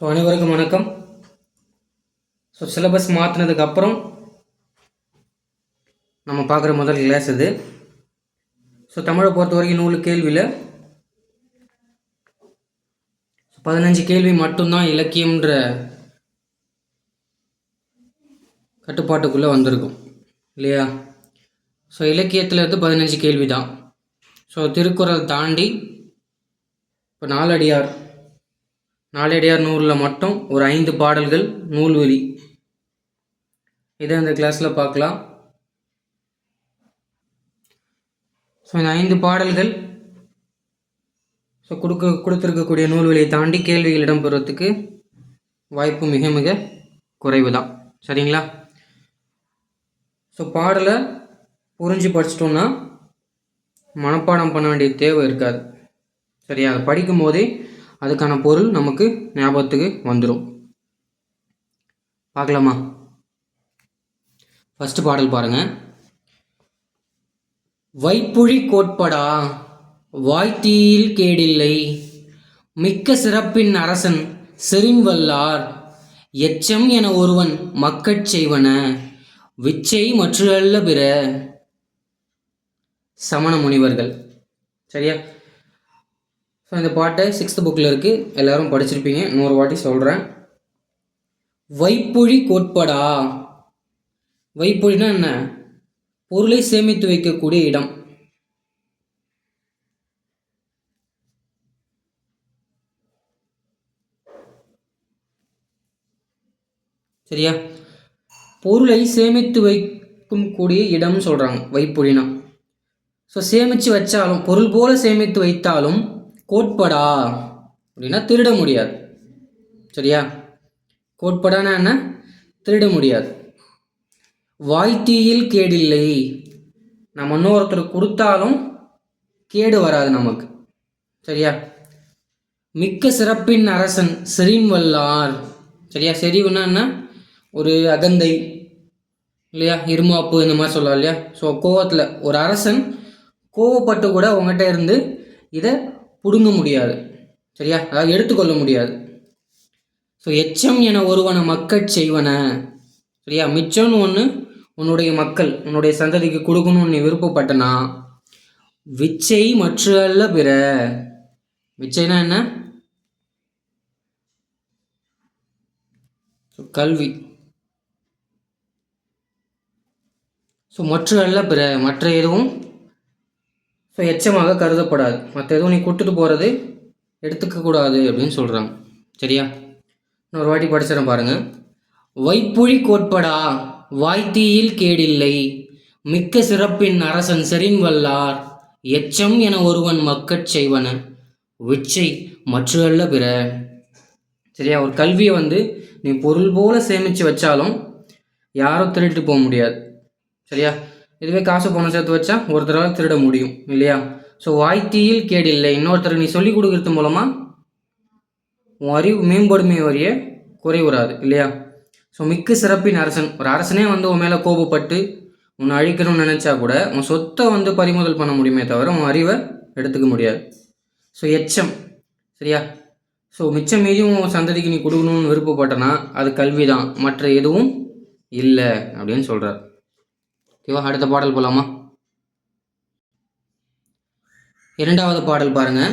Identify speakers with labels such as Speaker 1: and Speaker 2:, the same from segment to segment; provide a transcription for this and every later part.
Speaker 1: So அனைவருக்கும் வணக்கம். So syllabus மாற்றினதுக்கப்புறம் நம்ம பார்க்குற முதல் கிளாஸ் இது. ஸோ தமிழை பொறுத்த வரைக்கும் நூறு கேள்வியில் பதினஞ்சு கேள்வி மட்டும்தான் இலக்கியம்ன்ற கட்டுப்பாட்டுக்குள்ளே வந்திருக்கும். இல்லையா? ஸோ இலக்கியத்தில் இருந்து பதினஞ்சு கேள்வி தான் ஸோ திருக்குறள் தாண்டி இப்போ நாலடியார் நாலடியார் நூலில் மட்டும் ஒரு ஐந்து பாடல்கள் நூல்வெளி. இதை இந்த கிளாஸில் பார்க்கலாம். ஸோ இந்த ஐந்து பாடல்கள் ஸோ கொடுக்க கொடுத்துருக்கக்கூடிய நூல்வெளியை தாண்டி கேள்விகள் இடம்பெறுவதற்கு வாய்ப்பு மிக மிக குறைவு தான் சரிங்களா? ஸோ பாடலை புரிஞ்சு படிச்சிட்டோம்னா மனப்பாடம் பண்ண வேண்டிய தேவை இருக்காது. சரியா? அதை படிக்கும் போதே அதுக்கான பொருள் நமக்கு ஞாபகத்துக்கு வந்துடும் பார்க்கலாமா? ஃபஸ்ட்டு பாடல் பாருங்கள் வைப்புழி கோட்படா வாய்த்தீயில் கேடில்லை. மிக்க சிறப்பின் அரசன் செறின்வல்லார். எச்சம் என ஒருவன் மக்கட் செய்வன. விச்சை மற்றல்ல பிற. சமண முனிவர்கள். சரியா? ஸோ இந்த பாட்டை சிக்ஸ்த் புக்கில் இருக்குது எல்லாரும் படிச்சிருப்பீங்க. இன்னொரு வாட்டி சொல்கிறேன் வைப்பொழி கோட்பாடா? வைப்பொழினா என்ன? பொருளை சேமித்து வைக்கக்கூடிய இடம். சரியா? பொருளை சேமித்து வைக்கும் கூடிய இடம்னு சொல்கிறாங்க வைப்பொழினா. ஸோ சேமித்து வச்சாலும் பொருள் போல் சேமித்து வைத்தாலும் கோட்படா அப்படின்னா திருட முடியாது. சரியா? கோட்படானா என்ன? திருட முடியாது. வாய்த்தீயில் கேடில்லை. நம்ம இன்னொருத்தர் கொடுத்தாலும் கேடு வராது நமக்கு. சரியா? மிக்க சிறப்பின் அரசன் செரிம் வல்லார் சரியா? செறிவுன்னா என்ன? ஒரு அகந்தை இல்லையா? இருமாப்பு இந்த மாதிரி சொல்லலாம் இல்லையா? ஸோ கோவத்தில் ஒரு அரசன் கோவப்பட்டு கூட உங்ககிட்ட இருந்து இதை பிடுங்க முடியாது. சரியா? அதாவது எடுத்துக்கொள்ள முடியாது. ஸோ எச்சம் என ஒருவனை மக்கள் செய்வன. சரியா? மிச்சம்னு ஒன்று உன்னுடைய மக்கள் உன்னுடைய சந்ததிக்கு கொடுக்கணும்னு நீ விருப்பப்பட்டனா? விச்சை மற்ற அல்ல பிற. விச்சைனா என்ன? கல்வி. ஸோ மற்ற அல்ல பிற. மற்ற எதுவும் ஸோ எச்சமாக கருதப்படாது. மற்ற எதுவும் நீ கூட்டுட்டு போகிறது எடுத்துக்கக்கூடாது அப்படின்னு சொல்கிறாங்க சரியா? நான் ஒரு வாட்டி படிச்சிடறேன் பாருங்கள் வைப்புழி கோட்படா வாய்த்தீயில் கேடில்லை. மிக்க சிறப்பின் அரசன் செறின் வல்லார் எச்சம் என ஒருவன் மக்கட் செய்வன. விச்சை மற்றல்ல பிற. சரியா? ஒரு கல்வியை வந்து நீ பொருள் போல சேமித்து வச்சாலும் யாரும் திருட்டு போக முடியாது. சரியா? இதுவே காசு பணம் சேர்த்து வச்சா ஒருத்தரால் திருட முடியும் இல்லையா? ஸோ வாய்த்தியில் கேடில்லை. இன்னொருத்தர் நீ சொல்லிக் கொடுக்கறது மூலமாக உன் அறிவு மேம்படுமே வரைய குறைவுறாது இல்லையா? ஸோ மிக்க சிறப்பின் அரசன். ஒரு அரசனே வந்து உன் மேலே கோபப்பட்டு உன்னை அழிக்கணும்னு நினச்சா கூட உன் சொத்தை வந்து பறிமுதல் பண்ண முடியுமே தவிர உன் அறிவை எடுத்துக்க முடியாது. ஸோ எச்சம் சரியா? ஸோ மிச்சம் மீதியும் உன் சந்ததிக்கு நீ கொடுக்கணும்னு விருப்பப்பட்டனா அது கல்வி தான் மற்ற எதுவும் இல்லை அப்படின்னு சொல்கிறார் ஓகேவா? அடுத்த பாடல் போலாமா? இரண்டாவது பாடல் பாருங்க.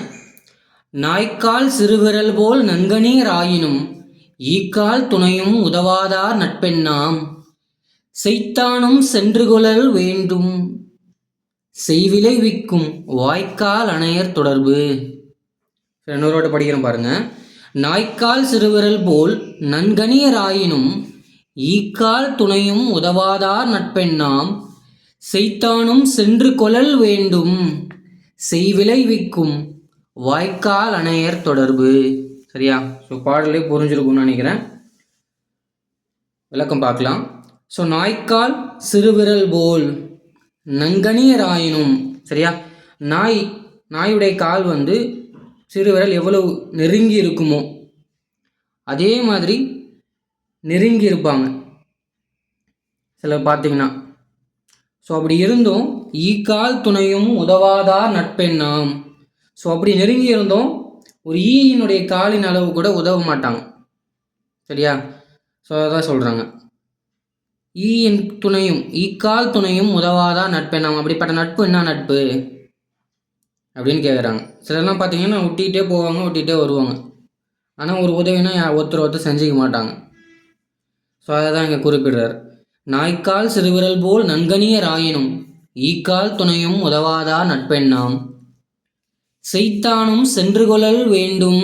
Speaker 1: நாய்க்கால் சிறுவிரல் போல் நன்கனீர் ஆயினும் ஈக்கால் துணையும் உதவாதார் நட்பெண்ணாம். செய்தானும் சென்று கொள்ளல் வேண்டும் செய்விளைவிக்கும் வாய்க்கால் அணையர் தொடர்பு. இன்னொரு படிக்கிறோம் பாருங்க. நாய்க்கால் சிறுவிரல் போல் நன்கனியராயினும் ஈக்கால் துணையும் உதவாதார் நட்பெண்ணாம். செய்தானும் சென்று கொள்ளல் வேண்டும். செய்விளைவிக்கும் வாய்க்கால் அணையர் தொடர்பு. சரியா? ஸோ பாடலே புரிஞ்சிருக்கும்னு நினைக்கிறேன். விளக்கம் பார்க்கலாம். ஸோ நாய்க்கால் சிறுவிரல் போல் நங்கனியராயினும். சரியா? நாய் நாயுடைய கால் வந்து சிறுவிரல் எவ்வளவு நெருங்கி இருக்குமோ அதே மாதிரி நெருங்கி இருப்பாங்க சிலர் பார்த்தீங்கன்னா ஸோ அப்படி இருந்தும் ஈக்கால் துணையும் உதவாதார் நட்பெண்ணாம் ஸோ அப்படி நெருங்கி இருந்தும் ஒரு ஈயினுடைய காலின் அளவு கூட உதவ மாட்டாங்க. சரியா? ஸோ அதான் சொல்கிறாங்க ஈயின் துணையும் ஈக்கால் துணையும் உதவாதா நட்பெண்ணாம் அப்படிப்பட்ட நட்பு என்ன நட்பு? அப்படின்னு கேட்குறாங்க சிலர்லாம் பார்த்தீங்கன்னா ஒட்டிகிட்டே போவாங்க ஒட்டிகிட்டே வருவாங்க. ஆனால் ஒரு உதவினா யா- ஒருத்தர் ஒருத்தர் செஞ்சுக்க மாட்டாங்க. ஸோ அதை தான் இங்கே குறிப்பிடுறார். நாய்க்கால் சிறுவிரல் போல் நன்கனியர் ஆயினும் ஈக்கால் துணையும் உதவாதா நட்பெண்ணாம். செய்தானும் சென்று கொள்ளல் வேண்டும்.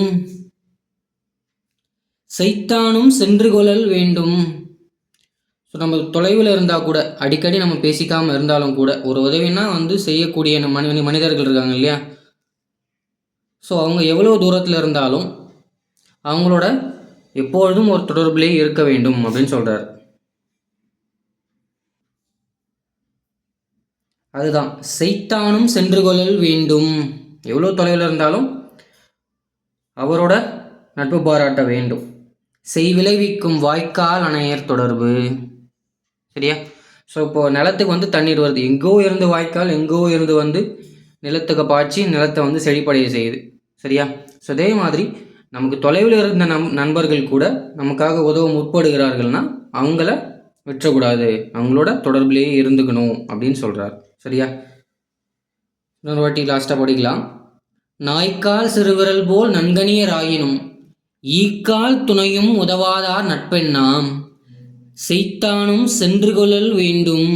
Speaker 1: செய்தானும் சென்று கொள்ளல் வேண்டும். ஸோ நம்ம தொலைவில் இருந்தால் கூட அடிக்கடி நம்ம பேசிக்காமல் இருந்தாலும் கூட ஒரு உதவினா வந்து செய்யக்கூடிய மனி மனிதர்கள் இருக்காங்க இல்லையா? ஸோ அவங்க எவ்வளோ தூரத்தில் இருந்தாலும் அவங்களோட எப்பொழுதும் ஒரு தொடர்பிலே இருக்க வேண்டும் அப்படின்னு சொல்கிறார் அதுதான் செய்தானும் சென்று கொள்ளல் வேண்டும். எவ்வளோ தொலைவில் இருந்தாலும் அவரோட நட்பு பாராட்ட வேண்டும். செய் விளைவிக்கும் வாய்க்கால் அணையர் தொடர்பு. சரியா? ஸோ இப்போ நிலத்துக்கு வந்து தண்ணீர் வருது. எங்கோ இருந்து வாய்க்கால் எங்கோ இருந்து வந்து நிலத்துக்கு பாய்ச்சி நிலத்தை வந்து செழிப்படைய செய்யுது. சரியா? ஸோ அதே மாதிரி நமக்கு தொலைவில் இருந்த நம் நண்பர்கள் கூட நமக்காக உதவ முற்படுகிறார்கள்னா அவங்கள விற்றக்கூடாது. அவங்களோட தொடர்பிலேயே இருந்துக்கணும் அப்படின்னு சொல்கிறார் சரியா? இன்னொரு வாட்டி லாஸ்ட்டாக படிக்கலாம். நாய்க்கால் சிறுவிரல் போல் நன்கனியர் ஆயினும் ஈக்கால் துணையும் உதவாதார் நட்பெண்ணாம். செய்தானும் சென்று கொள்ளல் வேண்டும்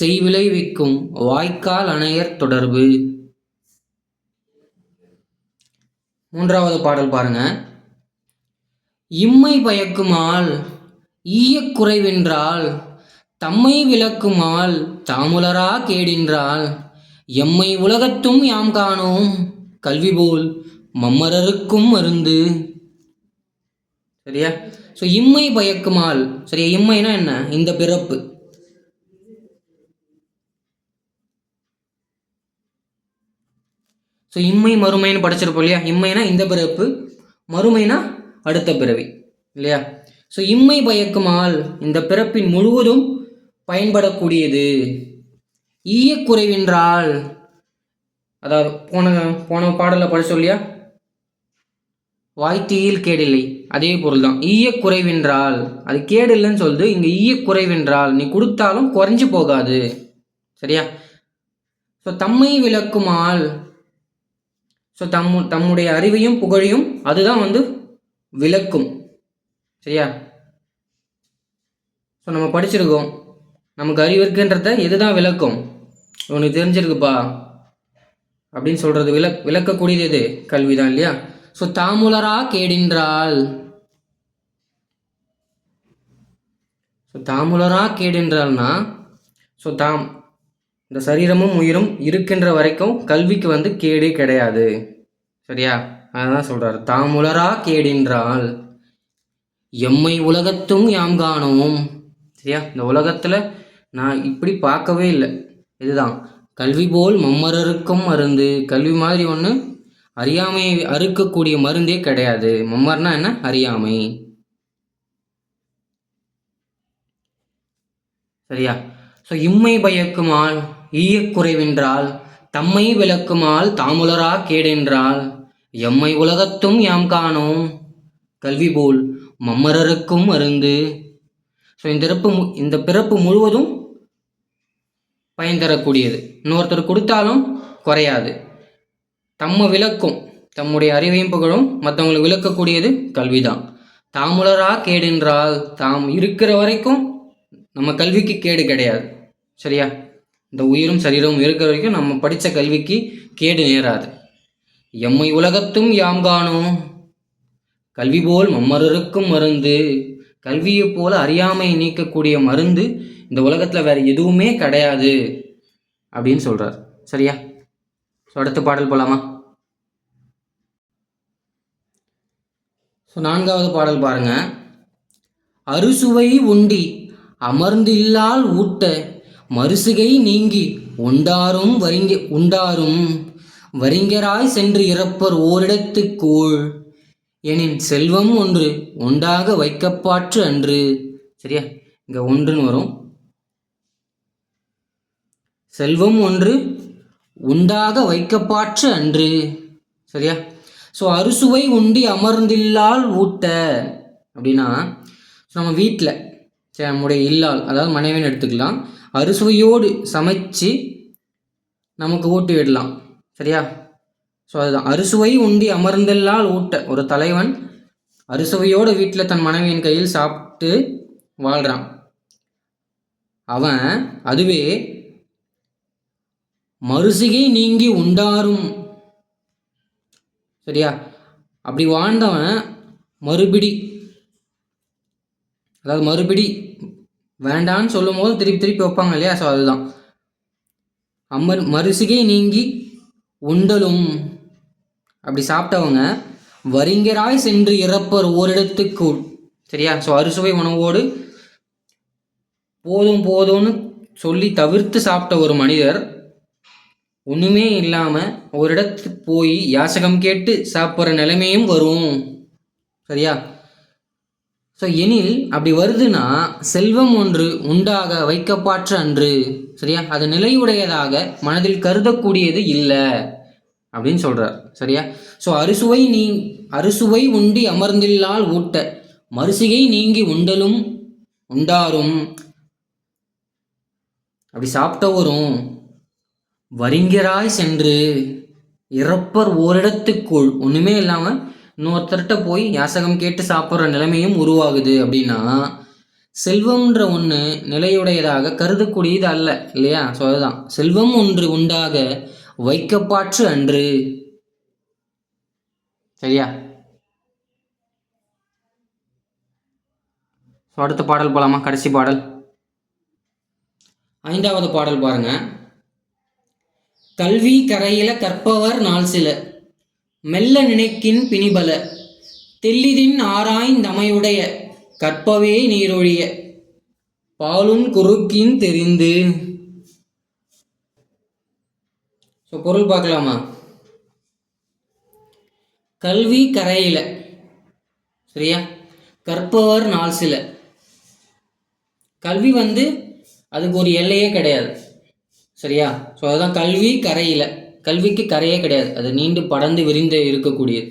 Speaker 1: செய்விளைவிக்கும் வாய்க்கால் அணையர் தொடர்பு. மூன்றாவது பாடல் பாருங்க. இம்மை பயக்குமால் ஈய குறைவென்றால் தம்மை விளக்குமால் தாமுலரா கேடின்றால் எம்மை உலகத்தும் யாம் காணோம் கல்வி போல் மம்மரருக்கும் மருந்து. சரியா? ஸோ இம்மை பயக்குமால் சரியா? இம்மைனா என்ன? இந்த பிறப்பு. ஸோ இம்மை மறுமைன்னு படிச்சிருப்போம் இல்லையா? இம்மைனா இந்த பிறப்பு மறுமைனா அடுத்த பிறவி இல்லையா? ஸோ இம்மை பயக்குமால் இந்த பிறப்பின் முழுவதும் பயன்படக்கூடியது. ஈயக்குறைவின்றால் அதாவது போன போன பாடலில் படிச்சோம் இல்லையா? வாய்த்தீயில் கேடில்லை அதே பொருள் தான் ஈயக்குறைவின்றால் அது கேடு இல்லைன்னு சொல்லுது இங்கே ஈயக்குறைவின்றால் நீ கொடுத்தாலும் குறைஞ்சு போகாது சரியா? ஸோ தம்மை விளக்குமால் ஸோ தம் தம்முடைய அறிவையும் புகழையும் அதுதான் வந்து விளக்கும். சரியா? ஸோ நம்ம படிச்சிருக்கோம். நமக்கு அறிவு இருக்குன்றத எதுதான் விளக்கும்? உனக்கு தெரிஞ்சிருக்குப்பா. அப்படின்னு சொல்கிறது விளக் விளக்கக்கூடியது எது? கல்வி தான் இல்லையா? ஸோ தாமுலரா கேடின்றால் ஸோ தாமுலரா கேடின்றால்னா ஸோ தாம் இந்த சரீரமும் உயிரும் இருக்கின்ற வரைக்கும் கல்விக்கு வந்து கேடு கிடையாது. சரியா? அதான் சொல்றாரு. உலரா கேடின்றால் எம்மை உலகத்தும் யாம் காணோம். சரியா? இந்த உலகத்தில் நான் இப்படி பார்க்கவே இல்லை. இதுதான். கல்வி போல் மம்மரருக்கும் மருந்து. கல்வி மாதிரி ஒன்று அறியாமையை அறுக்கக்கூடிய மருந்தே கிடையாது. மம்மர்னா என்ன? அறியாமை. சரியா? ஸோ இம்மை பயக்குமால் ஈயக்குறைவென்றால் தம்மை விளக்குமால் தாமுலரா கேடென்றால் எம்மை உலகத்தும் யாம் காணோம்? கல்வி போல் மம்மரருக்கும் மருந்து. ஸோ இந்த பிறப்பு மு- இந்த பிறப்பு முழுவதும் பயன் தரக்கூடியது இன்னொருத்தர் கொடுத்தாலும் குறையாது. தம்ம விளக்கும் தம்முடைய அறிவையும் புகழும் மற்றவங்களை விளக்கக்கூடியது கல்விதான். தாமுலரா கேடென்றால் தாம் இருக்கிற வரைக்கும் நம்ம கல்விக்கு கேடு கிடையாது. சரியா? இந்த உயிரும் சரீரமும் இருக்கிற வரைக்கும் நம்ம படித்த கல்விக்கு கேடு நேராது. எம்மை உலகத்தும் யாம் காணோம். கல்வி போல் மம்மருக்கும் மருந்து. கல்வியைப் போல அறியாமை நீக்கக்கூடிய மருந்து இந்த உலகத்தில் வேறு எதுவுமே கிடையாது. அப்படின்னு சொல்கிறார் சரியா? ஸோ அடுத்த பாடல் போகலாமா ஸோ நான்காவது பாடல் பாருங்க. அறுசுவை உண்டி அமர்ந்தில்லால் ஊட்ட மறுசுகை நீங்கி உண்டாரும் வரிங்க உண்டாரும் வரிங்கராய் சென்று இறப்பர் ஓரிடத்துக்கூழ் எனின் செல்வம் ஒன்று உண்டாக வைக்கப்பாற்று அன்று. சரியா? இங்க ஒன்றுன்னு வரும். செல்வம் ஒன்று உண்டாக வைக்கப்பாற்று அன்று. சரியா? ஸோ அறுசுவை உண்டி அமர்ந்தில்லால் ஊட்ட அப்படின்னா ஸோ நம்ம வீட்டில் சரி நம்முடைய இல்லால் அதாவது மனைவின்னு எடுத்துக்கலாம். அறுசுவையோடு சமைச்சு நமக்கு ஊட்டி விடலாம். சரியா? ஸோ அதுதான். அறுசுவை உண்டி அமர்ந்தெல்லால் ஊட்ட. ஒரு தலைவன் அறுசுவையோடு வீட்டில் தன் மனைவியின் கையில் சாப்பிட்டு வாழ்கிறான் அவன் அதுவே மறுசிகை நீங்கி உண்டாரும். சரியா? அப்படி வாழ்ந்தவன் மறுபிடி. அதாவது மறுபடி வேண்டான்னு சொல்லும் போது திருப்பி திருப்பி வைப்பாங்க இல்லையா? ஸோ அதுதான். அமர் மறுசிகை நீங்கி உண்டலும். அப்படி சாப்பிட்டவங்க வரிங்கராய் சென்று இறப்பர் ஓரிடத்துக்கு சரியா? ஸோ அறுசுவை உணவோடு போதும் போதும்னு சொல்லி தவிர்த்து சாப்பிட்ட ஒரு மனிதர் ஒன்றுமே இல்லாமல் ஒரு இடத்துக்கு போய் யாசகம் கேட்டு சாப்பிட்ற நிலைமையும் வரும். சரியா? ஸோ எனில் அப்படி வருதுன்னா செல்வம் ஒன்று உண்டாக வைக்கப்பாற்ற அன்று. சரியா? அது நிலையுடையதாக மனதில் கருதக்கூடியது இல்லை. அப்படின்னு சொல்கிறார் சரியா? ஸோ அறுசுவை நீ அறுசுவை உண்டி அமர்ந்தில்லால் ஊட்ட மறுசுகை நீங்கி உண்டலும் உண்டாரும். அப்படி சாப்பிட்டவரும் வரிங்கராய் சென்று இறப்பர் ஓரிடத்துக்குள் ஒன்றுமே இல்லாமல் இன்னொருத்தர்கிட்ட போய் யாசகம் கேட்டு சாப்பிட்ற நிலைமையும் உருவாகுது அப்படின்னா செல்வம்ன்ற ஒன்று நிலையுடையதாக கருதக்கூடியது அல்ல இல்லையா? ஸோ அதுதான். செல்வம் ஒன்று உண்டாக வைக்கப்பாற்று அன்று. சரியா? ஸோ அடுத்த பாடல் போலாமா? கடைசி பாடல். ஐந்தாவது பாடல் பாருங்க. கல்வி கரையில கற்பவர் நாள் சில. மெல்ல நினைக்கின் பிணிபல தெல்லிதின் ஆராய்ந்தமையுடைய கற்பவே நீரொழிய பாலுன் குறுக்கின் தெரிந்து. ஸோ பொருள் பார்க்கலாமா? கல்வி கரையில சரியா? கற்பவர் நாள் சில. கல்வி வந்து அதுக்கு ஒரு எல்லையே கிடையாது சரியா? ஸோ அதுதான் கல்வி கரையில. கல்விக்கு கரையே கிடையாது. அது நீண்டு படர்ந்து விரிந்து இருக்கக்கூடியது.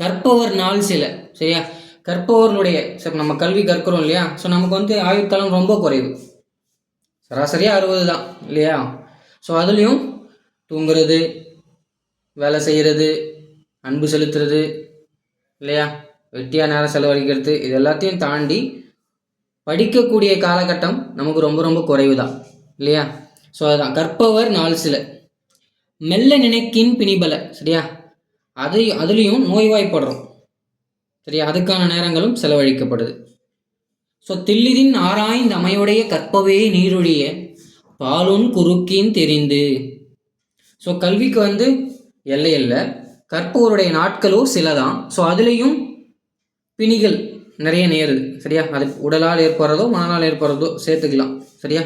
Speaker 1: கற்பவர் நாள் சில சரியா? கற்பவர்களுடைய நம்ம கல்வி கற்கிறோம் இல்லையா? ஸோ நமக்கு வந்து ஆயுட்காலம் ரொம்ப குறைவு. சராசரியாக அறுபது தான் இல்லையா? ஸோ அதுலேயும் தூங்குறது வேலை செய்கிறது அன்பு செலுத்துறது இல்லையா? வெட்டியாக நேரம் செலவழிக்கிறது இது எல்லாத்தையும் தாண்டி படிக்கக்கூடிய காலகட்டம் நமக்கு ரொம்ப ரொம்ப குறைவு தான் இல்லையா? ஸோ அதுதான். கற்பவர் நாள் சில. மெல்ல நினைக்கின் பிணிபல சரியா? அது அதுலேயும் நோய்வாய்ப்படுறோம். சரியா? அதுக்கான நேரங்களும் செலவழிக்கப்படுது. ஸோ தில்லிதின் ஆராய்ந்த அமையுடைய கற்பவே நீருடைய பாலுன் குறுக்கின் தெரிந்து. ஸோ கல்விக்கு வந்து எல்லை இல்லை கற்பவருடைய நாட்களும் சில தான் ஸோ அதுலேயும் பிணிகள் நிறைய நேருது சரியா? அது உடலால் ஏற்படுறதோ மனநாள் ஏற்படுறதோ சேர்த்துக்கலாம் சரியா?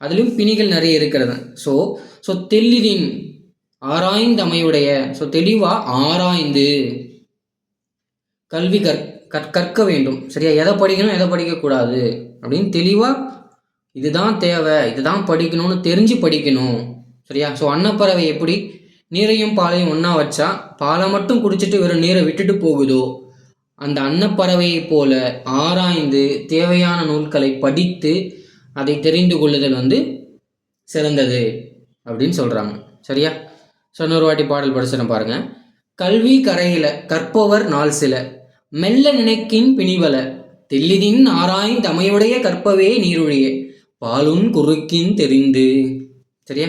Speaker 1: அதுலேயும் பிணிகள் நிறைய இருக்கிறது. ஸோ ஸோ தெல்லிதின் ஆராய்ந்தமையுடைய ஸோ தெளிவாக ஆராய்ந்து கல்வி கற் கற்க வேண்டும். சரியா? எதை படிக்கணும் எதை படிக்கக்கூடாது? அப்படின்னு தெளிவாக இதுதான் தேவை இதுதான் படிக்கணும்னு தெரிஞ்சு படிக்கணும். சரியா? ஸோ அன்னப்பறவை எப்படி? நீரையும் பாலையும் ஒன்றா வச்சா பாலை மட்டும் குடிச்சிட்டு வெறும் நீரை விட்டுட்டு போகுதோ? அந்த அன்னப்பறவையை போல ஆராய்ந்து தேவையான நூல்களை படித்து அதை தெரிந்து கொள்ளுதல் வந்து சிறந்தது அப்படின்னு சொல்கிறாங்க சரியா? ஸோ இன்னொரு வாட்டி பாடல் படிச்சிடும் பாருங்க. கல்வி கரையில கற்பவர் நாள் சில. மெல்ல நினைக்கின் பிணிவல. தெல்லிதின் ஆராய்ந்து தமையுடைய கற்பவே நீரொழிய. பாலும் குறுக்கின் தெரிந்து. சரியா?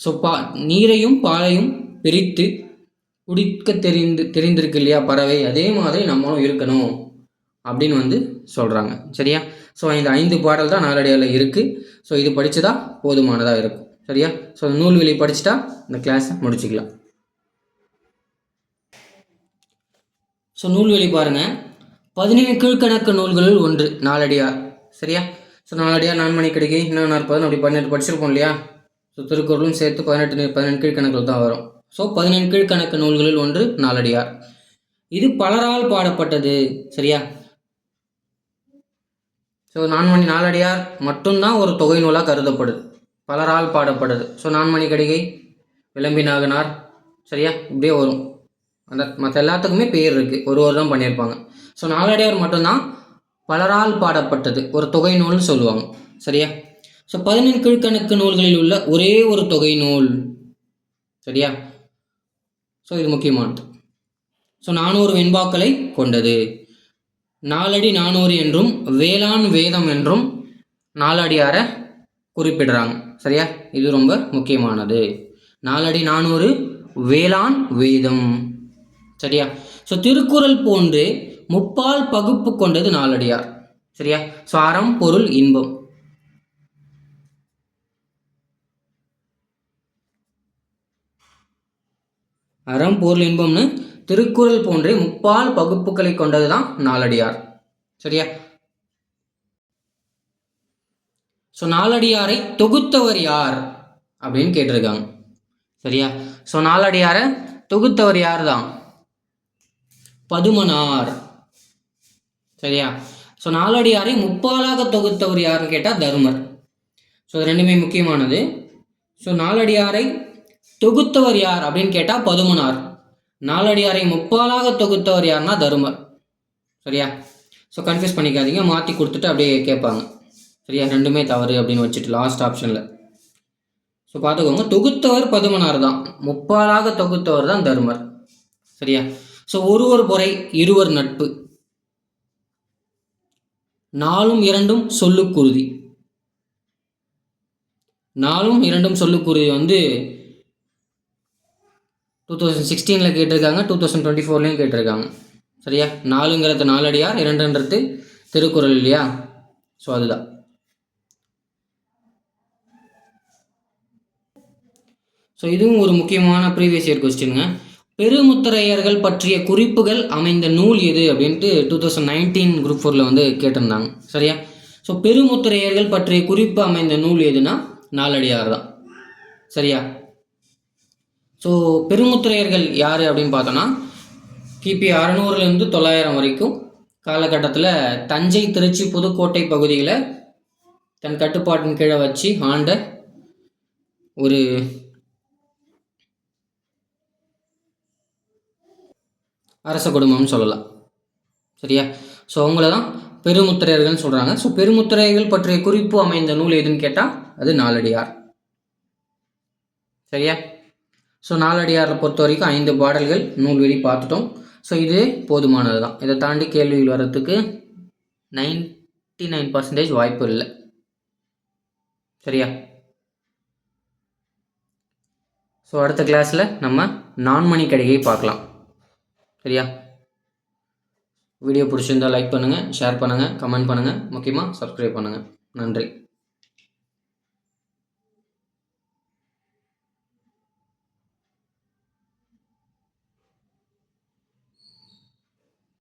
Speaker 1: ஸோ பா நீரையும் பாலையும் பிரித்து குடிக்க தெரிந்து தெரிந்திருக்கு இல்லையா பறவை? அதே மாதிரி நம்மளும் இருக்கணும் அப்படின்னு வந்து சொல்கிறாங்க சரியா? ஸோ இந்த ஐந்து பாடல் தான் நாலடியால் இருக்குது ஸோ இது படித்ததா போதுமானதாக இருக்கும். சரியா? ஸோ நூல்வெளி படிச்சுட்டா இந்த கிளாஸை முடிச்சுக்கலாம். ஸோ நூல்வெளி பாருங்கள் பதினேழு கீழ்கணக்கு நூல்களில் ஒன்று நாலடியார். சரியா? ஸோ நாலடியார் நான்மணி கிடைக்கி இன்னும் நாற்பது அப்படி பதினெட்டு படிச்சிருப்போம் இல்லையா? ஸோ திருக்குறளும் சேர்த்து பதினெட்டு பதினெண்டு கீழ்கணக்கில் தான் வரும். ஸோ பதினெண்டு கீழ்கணக்கு நூல்களில் ஒன்று நாலடியார். இது பலரால் பாடப்பட்டது சரியா? ஸோ நான்மணி நாலடியார் மட்டும்தான் ஒரு தொகை நூலாக கருதப்படுது. பலரால் பாடப்பட்டது. ஸோ நான்மணி கடிகை விளம்பினாகனார் சரியா? இப்படியே வரும். அந்த மற்ற எல்லாத்துக்குமே பேர் இருக்குது ஒரு ஒரு தான் பண்ணியிருப்பாங்க. ஸோ நாலடியார் மட்டும்தான் பலரால் பாடப்பட்டது. ஒரு தொகை நூல்னு சொல்லுவாங்க. சரியா? ஸோ பதினெண் கீழ்கணக்கு நூல்களில் உள்ள ஒரே ஒரு தொகை நூல். சரியா? ஸோ இது முக்கியமானது. ஸோ நானூறு வெண்பாக்களை கொண்டது. நாலடி நானூறு என்றும் வேளாண் வேதம் என்றும் நாலடியாரை குறிப்பிடுறாங்க. சரியா? இது ரொம்ப முக்கியமானது. நாலடி நானூறு வேளாண் வேதம். சரியா? ஸோ திருக்குறள் போன்று முப்பால் பகுப்பு கொண்டது நாலடியார். சரியா? ஸோ அறம் பொருள் இன்பம். அறம் பொருள் இன்பம்னு திருக்குறள் போன்றே முப்பால் பகுப்புகளை கொண்டது தான் நாலடியார். சரியா? ஸோ நாலடியாரை தொகுத்தவர் யார்? அப்படின்னு கேட்டிருக்காங்க. சரியா? ஸோ நாலடியாரை தொகுத்தவர் யார் தான் பதுமனார். சரியா? ஸோ நாலடியாரை முப்பாலாக தொகுத்தவர் யாருன்னு கேட்டால் தருமர். ஸோ இது ரெண்டுமே முக்கியமானது. ஸோ நாலடியாரை தொகுத்தவர் யார் அப்படின்னு கேட்டால் பதுமனார். நாலடியாரை முப்பாலாக தொகுத்தவர் யாருன்னா தருமர். சரியா? ஸோ கன்ஃபியூஸ் பண்ணிக்காதீங்க. மாற்றி கொடுத்துட்டு அப்படியே கேட்பாங்க. சரியா? ரெண்டுமே தவறு அப்படின்னு வச்சுட்டு லாஸ்ட் ஆப்ஷனில் ஸோ பார்த்துக்கோங்க. தொகுத்தவர் பதுமனார் தான். முப்பாலாக தொகுத்தவர் தான் தர்மர். சரியா? ஸோ ஒருவர் பொறை இருவர் நட்பு. நாலும் இரண்டும் சொல்லுக்குருதி. நாலும் இரண்டும் சொல்லுக்குருதி வந்து டூ தௌசண்ட் சிக்ஸ்டீனில் கேட்டிருக்காங்க டூ தௌசண்ட் டுவெண்ட்டி ஃபோர்லேயும் கேட்டிருக்காங்க. சரியா? நாலுங்கிறது நாலடியார் இரண்டுன்றது திருக்குறள் இல்லையா? ஸோ அதுதான். ஸோ இதுவும் ஒரு முக்கியமான ப்ரீவியஸ் இயர் கொஸ்டினுங்க பெருமுத்தரையர்கள் பற்றிய குறிப்புகள் அமைந்த நூல் எது அப்படின்ட்டு டூ தௌசண்ட் நைன்டீன் குரூப் ஃபோரில் வந்து கேட்டிருந்தாங்க. சரியா? ஸோ பெருமுத்திரையர்கள் பற்றிய குறிப்பு அமைந்த நூல் எதுனா நாலடியார் தான். சரியா? ஸோ பெருமுத்திரையர்கள் யார் அப்படின்னு பார்த்தோன்னா கிபி அறநூறுலேருந்து தொள்ளாயிரம் வரைக்கும் காலகட்டத்தில் தஞ்சை திருச்சி புதுக்கோட்டை பகுதிகளை தன் கட்டுப்பாட்டின் கீழே வச்சு ஆண்ட ஒரு அரச குடும்பம்னு சொல்லலாம். சரியா? ஸோ அவங்கள தான் பெருமுத்திரையர்கள்னு சொல்கிறாங்க ஸோ பெருமுத்திரையர்கள் பற்றிய குறிப்பு அமைந்த நூல் எதுன்னு கேட்டால் அது நாலடியார். சரியா? ஸோ நாலடியாரை பொறுத்த வரைக்கும் ஐந்து பாடல்கள் நூல்வெளி பார்த்துட்டோம். ஸோ இது போதுமானது தான் இதை தாண்டி கேள்விகள் வர்றதுக்கு நைன்டி நைன் பர்சன்டேஜ் வாய்ப்பு இல்லை. சரியா? ஸோ அடுத்த கிளாஸில் நம்ம நான்மணி கடிகை பார்க்கலாம். சரியா? வீடியோ பிடிச்சிருந்தால் லைக் பண்ணுங்கள் ஷேர் பண்ணுங்கள் கமெண்ட் பண்ணுங்கள் முக்கியமாக சப்ஸ்கிரைப் பண்ணுங்கள் நன்றி.